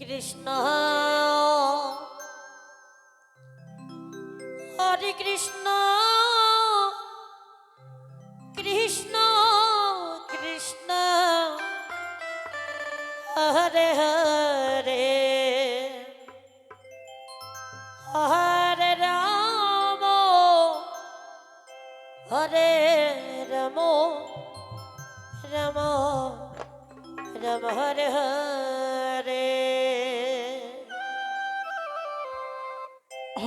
Krishna. Hare Krishna.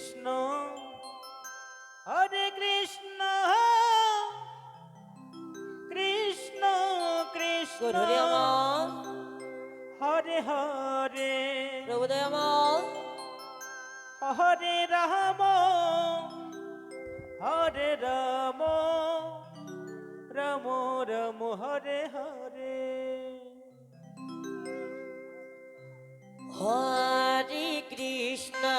Krishna. Hare Krishna Krishna Krishna. Hare Hare. প্রভুদয় Hare Ram Hare Ram. Ram Ram Hare Hare. Hare Krishna.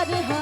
Hare Hare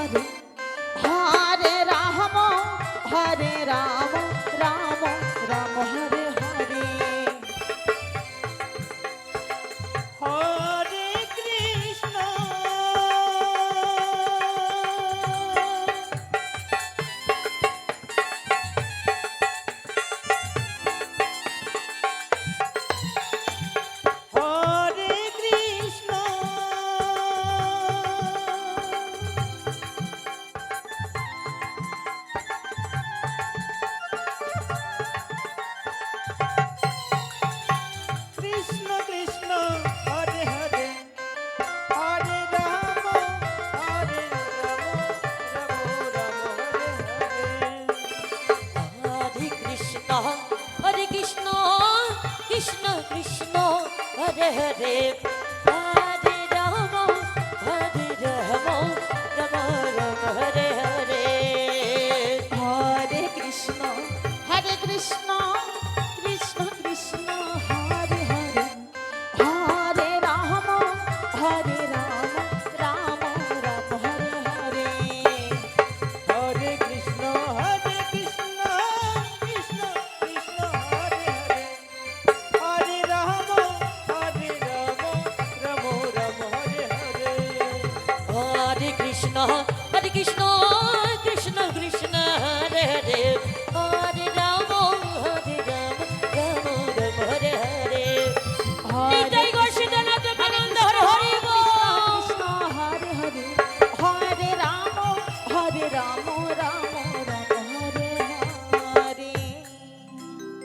headache.